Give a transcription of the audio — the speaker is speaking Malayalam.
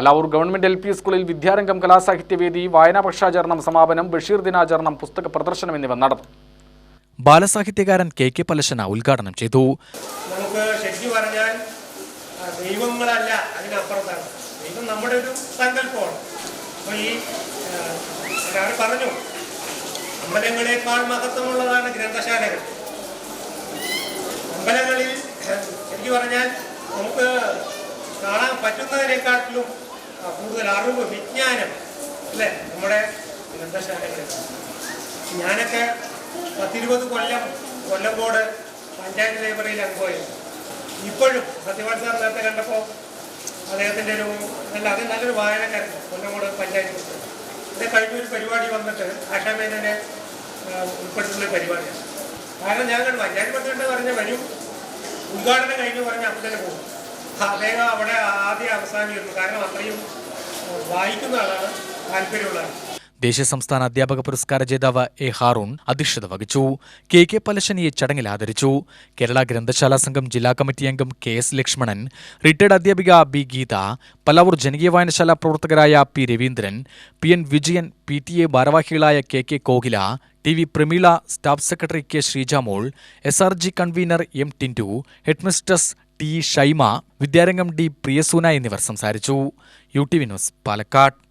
പലാവൂർ ഗവൺമെന്റ് എൽ പി സ്കൂളിൽ വിദ്യാരംഗം കലാസാഹിത്യവേദി വായനാ പക്ഷാചരണം സമാപനം ബഷീർ ദിനാചരണം പുസ്തക പ്രദർശനം എന്നിവ നടന്നു. ബാലസാഹിത്യകാരൻ കെ കെ പലശന ഉദ്ഘാടനം ചെയ്തു. നമുക്ക് ശരിക്കും പറഞ്ഞാൽ ദൈവങ്ങളല്ല അതിനപ്പുറത്താണ്. ദൈവം നമ്മുടെ ഒരു സങ്കല്പമാണ്. അപ്പോൾ ഈ പറഞ്ഞു അമ്പലങ്ങളെക്കാൾ മഹത്വമുള്ളതാണ് ഗ്രന്ഥശാലകൾ. അമ്പലങ്ങളിൽ ശരിക്കും പറഞ്ഞാൽ നമുക്ക് കാണാൻ പറ്റുന്നതിനെക്കാട്ടിലും കൂടുതൽ അറിവ് വിജ്ഞാനം അല്ലേ? നമ്മുടെ ഗ്രന്ഥശാലകളിൽ. ഞാനൊക്കെ പത്തിരുപത് കൊല്ലം കൊല്ലങ്കോട് പഞ്ചായത്ത് ലൈബ്രറിയിൽ അംഗമായിരുന്നു ഇപ്പോഴും സത്യവാൻ സാർ നേരത്തെ കണ്ടപ്പോൾ അദ്ദേഹത്തിന്റെ ഒരു നല്ല അത് നല്ലൊരു വായനക്കാരൻ കൊല്ലംകോട് പഞ്ചായത്ത്. ഇത് കഴിഞ്ഞ ഒരു പരിപാടി വന്നിട്ട് ആശാമേനെ ഉൾപ്പെടുത്തുന്ന പരിപാടിയാണ്. കാരണം ഞാൻ കണ്ടു പഞ്ചായത്ത് പ്രസിഡന്റ് പറഞ്ഞ വരും. ഉദ്ഘാടനം കഴിഞ്ഞ് പറഞ്ഞ് അപ്പം തന്നെ പോകും. അദ്ദേഹം അവിടെ ആദ്യം അവസാനിക്കുന്നു കാരണം അത്രയും വായിക്കുന്ന ആളാണ് താല്പര്യമുള്ള ദേശീയ സംസ്ഥാന അധ്യാപക പുരസ്കാര ജേതാവ് എ ഹാറൂൺ അധ്യക്ഷത വഹിച്ചു. കെ കെ പലശനിയെ ചടങ്ങിൽ ആദരിച്ചു. കേരള ഗ്രന്ഥശാല സംഘം ജില്ലാ കമ്മിറ്റി അംഗം കെ എസ് ലക്ഷ്മണൻ റിട്ടയർഡ് അധ്യാപിക ബി ഗീത പലവൂർ ജനകീയ വായനശാല പ്രവർത്തകരായ P Raveendran P N Vijayan P T A ഭാരവാഹികളായ K K Kokila T V Prameela staff secretary K Sreejamol S R G convener M Tintu headmistress T Shaima വിദ്യാരംഗം D Priyasoona എന്നിവർ സംസാരിച്ചു. U T V news Palakkad.